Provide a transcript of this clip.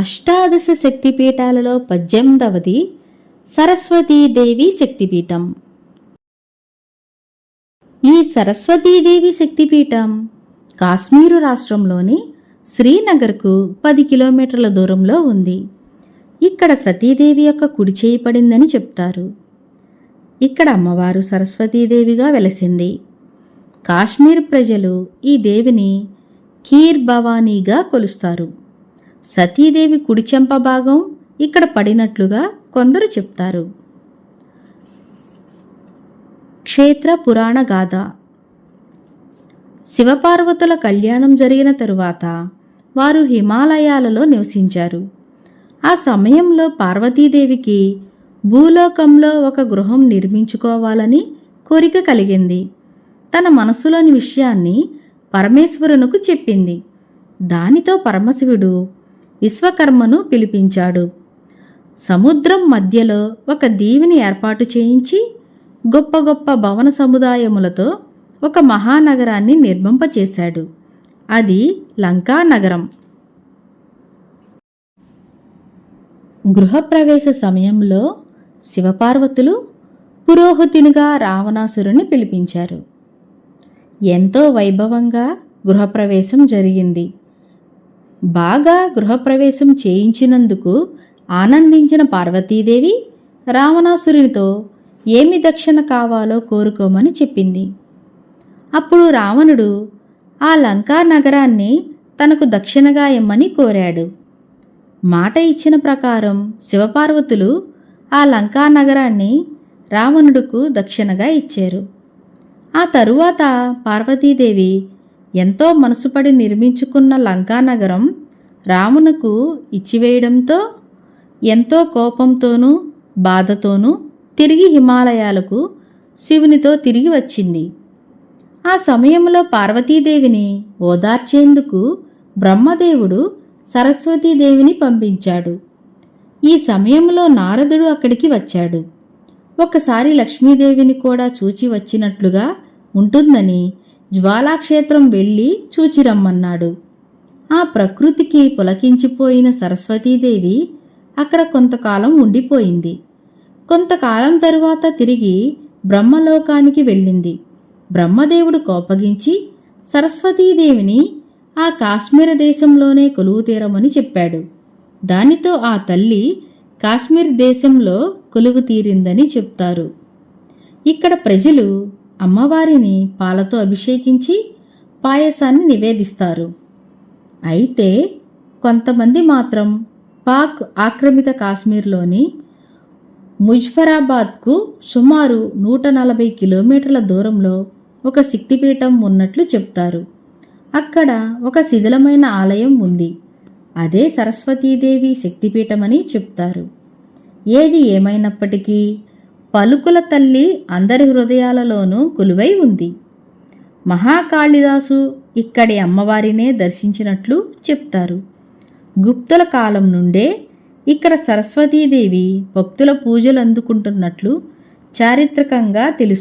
అష్టాదశ శక్తిపీఠాలలో పద్దెనిమిదవది సరస్వతీదేవి శక్తిపీఠం. ఈ సరస్వతీదేవి శక్తిపీఠం కాశ్మీరు రాష్ట్రంలోని శ్రీనగర్కు పది కిలోమీటర్ల దూరంలో ఉంది. ఇక్కడ సతీదేవి యొక్క కుడి చేయి పడిందని చెప్తారు. ఇక్కడ అమ్మవారు సరస్వతీదేవిగా వెలసింది. కాశ్మీర్ ప్రజలు ఈ దేవిని ఖీర్ భవానీగా కొలుస్తారు. సతీదేవి కుడిచెంప భాగం ఇక్కడ పడినట్లుగా కొందరు చెప్తారు. క్షేత్ర పురాణ గాథ. శివపార్వతుల కళ్యాణం జరిగిన తరువాత వారు హిమాలయాలలో నివసించారు. ఆ సమయంలో పార్వతీదేవికి భూలోకంలో ఒక గృహం నిర్మించుకోవాలని కోరిక కలిగింది. తన మనసులోని విషయాన్ని పరమేశ్వరునకు చెప్పింది. దానితో పరమశివుడు విశ్వకర్మను పిలిపించాడు. సముద్రం మధ్యలో ఒక దీవిని ఏర్పాటు చేయించి గొప్ప గొప్ప భవన సముదాయములతో ఒక మహానగరాన్ని నిర్మింపచేశాడు. అది లంకా నగరం. గృహప్రవేశ సమయంలో శివపార్వతులు పురోహితునిగా రావణాసురుని పిలిపించారు. ఎంతో వైభవంగా గృహప్రవేశం జరిగింది. బాగా గృహప్రవేశం చేయించినందుకు ఆనందించిన పార్వతీదేవి రావణాసురునితో ఏమి దక్షిణ కావాలో కోరుకోమని చెప్పింది. అప్పుడు రావణుడు ఆ లంకా నగరాన్ని తనకు దక్షిణగా ఇమ్మని కోరాడు. మాట ఇచ్చిన ప్రకారం శివపార్వతులు ఆ లంకా నగరాన్ని రావణుడుకు దక్షిణగా ఇచ్చారు. ఆ తరువాత పార్వతీదేవి ఎంతో మనసుపడి నిర్మించుకున్న లంకానగరం రామునకు ఇచ్చివేయడంతో ఎంతో కోపంతోనూ బాధతోనూ తిరిగి హిమాలయాలకు శివునితో తిరిగి వచ్చింది. ఆ సమయంలో పార్వతీదేవిని ఓదార్చేందుకు బ్రహ్మదేవుడు సరస్వతీదేవిని పంపించాడు. ఈ సమయంలో నారదుడు అక్కడికి వచ్చాడు. ఒకసారి లక్ష్మీదేవిని కూడా చూచి వచ్చినట్లుగా ఉంటుందని జ్వాలాక్షేత్రం వెళ్ళి చూచిరమ్మన్నాడు. ఆ ప్రకృతికి పులకించిపోయిన సరస్వతీదేవి అక్కడ కొంతకాలం ఉండిపోయింది. కొంతకాలం తరువాత తిరిగి బ్రహ్మలోకానికి వెళ్ళింది. బ్రహ్మదేవుడు కోపగించి సరస్వతీదేవిని ఆ కాశ్మీర దేశంలోనే కొలువు తీరమని చెప్పాడు. దానితో ఆ తల్లి కాశ్మీర్ దేశంలో కొలువు తీరిందని చెప్తారు. ఇక్కడ ప్రజలు అమ్మవారిని పాలతో అభిషేకించి పాయసాన్ని నివేదిస్తారు. అయితే కొంతమంది మాత్రం పాక్ ఆక్రమిత కాశ్మీర్లోని ముజ్ఫరాబాద్కు సుమారు నూట నలభై కిలోమీటర్ల దూరంలో ఒక శక్తిపీఠం ఉన్నట్లు చెప్తారు. అక్కడ ఒక శిథిలమైన ఆలయం ఉంది. అదే సరస్వతీదేవి శక్తిపీఠమని చెప్తారు. ఏది ఏమైనప్పటికీ పలుకుల తల్లి అందరి హృదయాలలోనూ కొలువై ఉంది. మహాకాళిదాసు ఇక్కడి అమ్మవారినే దర్శించినట్లు చెప్తారు. గుప్తుల కాలం నుండే ఇక్కడ సరస్వతీదేవి భక్తుల పూజలు అందుకుంటున్నట్లు చారిత్రకంగా తెలుసు.